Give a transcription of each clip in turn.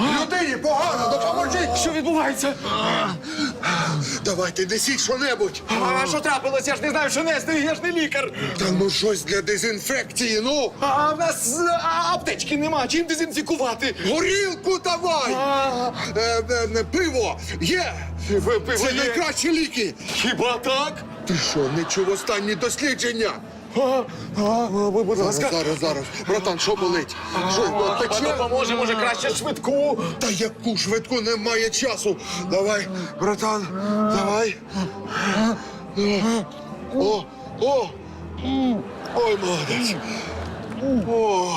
Людині погано, допоможіть! Що відбувається? Давайте несіть що-небудь! А що трапилося? Я ж не знаю, що нести, я ж не лікар. Та ну щось для дезінфекції, ну! А в нас а, аптечки нема, чим дезінфікувати? Горілку давай! А, Е, е, е, пиво! Є! пиво Це є. найкращі ліки! Хіба так? Ти що, не чув останні дослідження? А, а, будь Зараз, ласка. зараз, зараз. Братан, що болить? Що, А, пече? допоможе, може, краще швидку. Та яку швидку немає часу. Давай, братан, давай. О, о! Ой, молодець. О.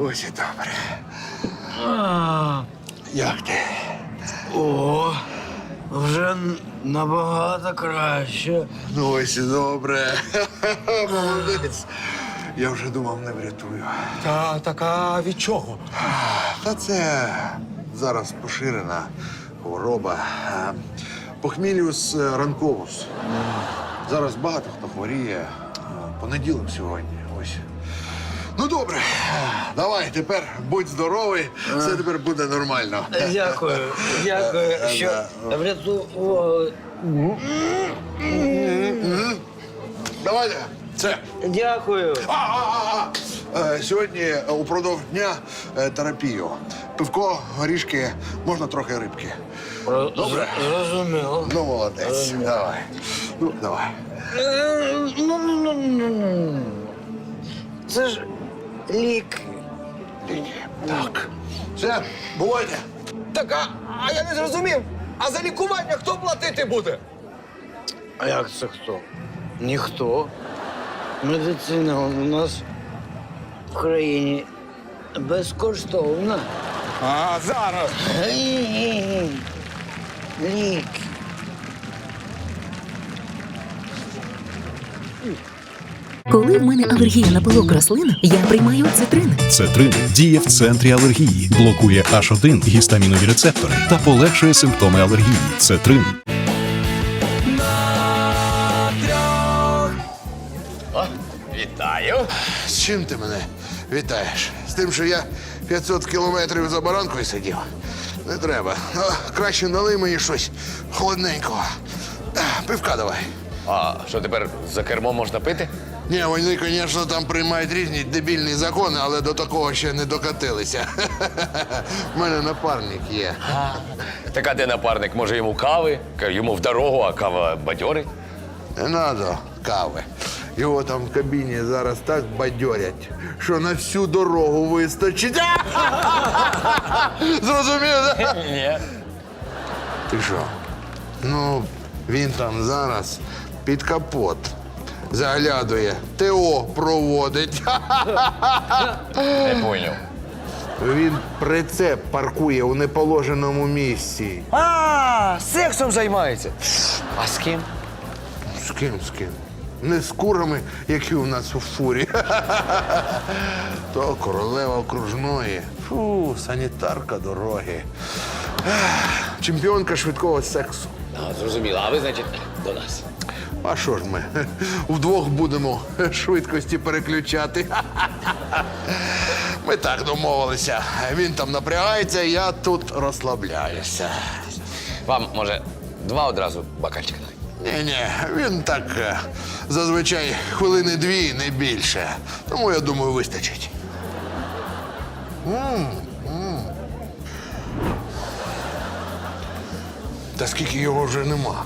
Ось і добре. Як ти? О, вже набагато краще. Ну, ось і добре. Молодець. Я вже думав, не врятую. Та така від чого? Та це зараз поширена хвороба. Похміліус е, ранковус. Зараз багато хто хворіє. Е, Понеділок сьогодні. Ну добре, давай тепер будь здоровий, все тепер буде нормально. Дякую, дякую, що врятували. Давайте. Це. Дякую. А, а, а, а. Е, Сьогодні е, упродовж дня е, терапію. Пивко, горішки, можна трохи рибки. Добре. Зрозуміло. Ну, молодець. Давай. Ну, давай. Е, Ну, ну, ну, ну, ну. Це ж лік. Так. Все, бувайте. Так, а, а я не зрозумів. А за лікування хто платити буде? А як це хто? Ніхто. Медицина у нас в країні безкоштовна. А зараз. Лік. Коли в мене алергія на пилок рослин, я приймаю цитрин. Цетрин діє в центрі алергії, блокує H1 гістамінові рецептори та полегшує симптоми алергії. Цетрин. Вітаю. З чим ти мене вітаєш? З тим, що я 500 кілометрів за баранкою сидів? Не треба. А, краще налий мені щось холодненького. А, Пивка давай. А що тепер за кермо можна пити? Ні, вони, звісно, там приймають різні дебільні закони, але до такого ще не докатилися. У мене напарник є. Так а де напарник? Може йому кави? Йому в дорогу, а кава бадьорить? Не надо кави. Його там в кабіні зараз так бадьорять, що на всю дорогу вистачить. Зрозумів, так? Ні. Ти що? Ну, він там зараз під капот заглядує, ТО проводить. Не поняв. Він прицеп паркує у неположеному місці. А, сексом займається. А з ким? З ким з ким? Не з курами, які у нас у фурі. То королева окружної. Фу, санітарка дороги. Чемпіонка швидкого сексу. А, зрозуміло. А ви, значить, до нас. А що ж ми? Вдвох будемо швидкості переключати. Ми так домовилися. Він там напрягається, я тут розслабляюся. Вам, може, два одразу бокальчика? Ні, ні, він так е, зазвичай хвилини дві, не більше. Тому я думаю, вистачить. М, м. Та скільки його вже нема?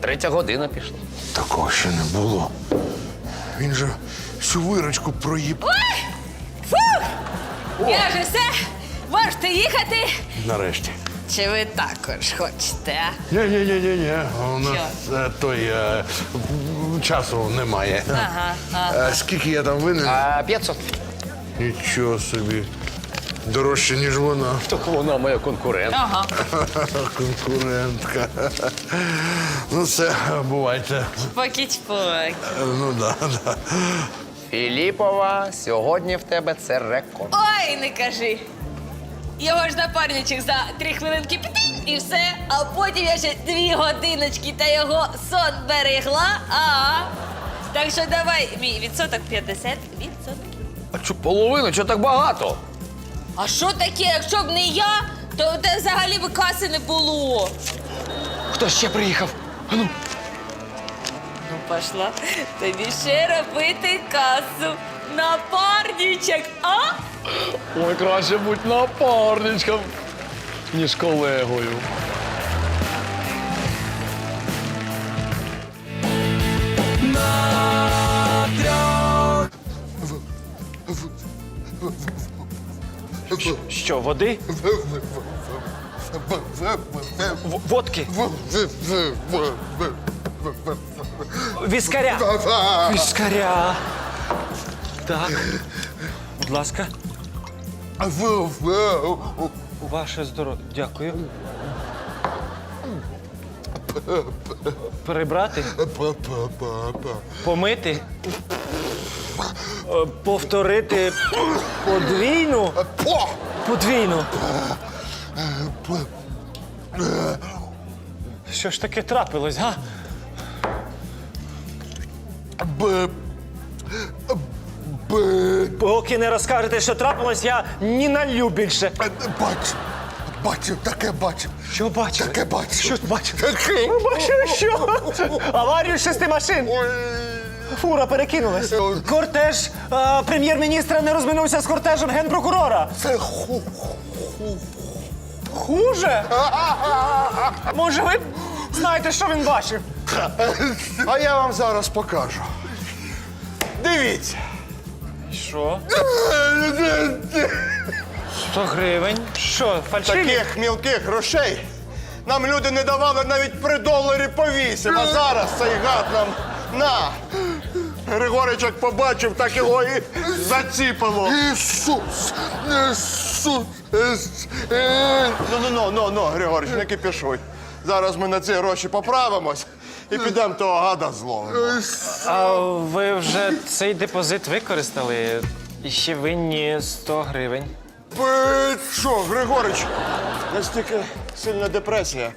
Третя година пішла. Такого ще не було. Він же всю вирочку проїб. Я вже все, можете їхати. Нарешті. Чи ви також хочете? а? Ні, ні, ні, ні, ні. У нас е, той е, часу немає. Ага, Е, скільки я там винен? А 500. Нічого собі. Дорожче, ніж вона. Так вона моя конкурент. Ага. Конкурентка. Ну, все, бувайте. Покіть-покіть. Ну, да, да. Філіпова, сьогодні в тебе це рекорд. Ой, не кажи. Його ж напарничок за три хвилинки піти і все. А потім я ще дві годиночки та його сон берегла. А. Так що давай мій відсоток 50 відсотків. А що половину? Чого так багато? А що таке, якщо б не я, то де взагалі би каси не було. Хто ще приїхав? Ну, пошла. Тобі ще робити касу. Напарничок, а? Ой, краще будь напарничком, ніж колегою. Що, води? В- Водки? Віскаря. Віскаря. Так. Будь ласка. Ваше здоров'я. Дякую. Перебрати? Помити? Е, Повторити подвійну? Подвійну. Що ж таке трапилось, га? Поки не розкажете, що трапилось, я ні налью більше. Бачив, бачив, таке бачив. Що бачив? Таке бачив. Що бачив? Таке. Ви бачили що? Аварію шести машин. Фура перекинулась. Кортеж е, прем'єр-міністра не розминувся з кортежем генпрокурора. Це ху. Хуже? Може, ви знаєте, що він бачив? А я вам зараз покажу. Дивіться. Що? 100 гривень. Що, фальшиві? Таких мілких грошей нам люди не давали навіть при доларі по вісім, а зараз цей гад нам на. Григорич як побачив, так його і заціпало. Ісус! Ісус! Ну, ну, ну, ну, ну, Григорич, не кипішуй. Зараз ми на ці гроші поправимось і підемо того гада зловимо. А ви вже цей депозит використали? І ще винні 100 гривень. Що, Григорич, настільки сильна депресія.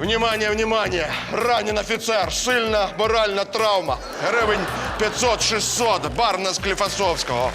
Внимание, внимание! Ранен офіцер, сильна моральна травма. Гривень 500-600, бар на Скліфасовського.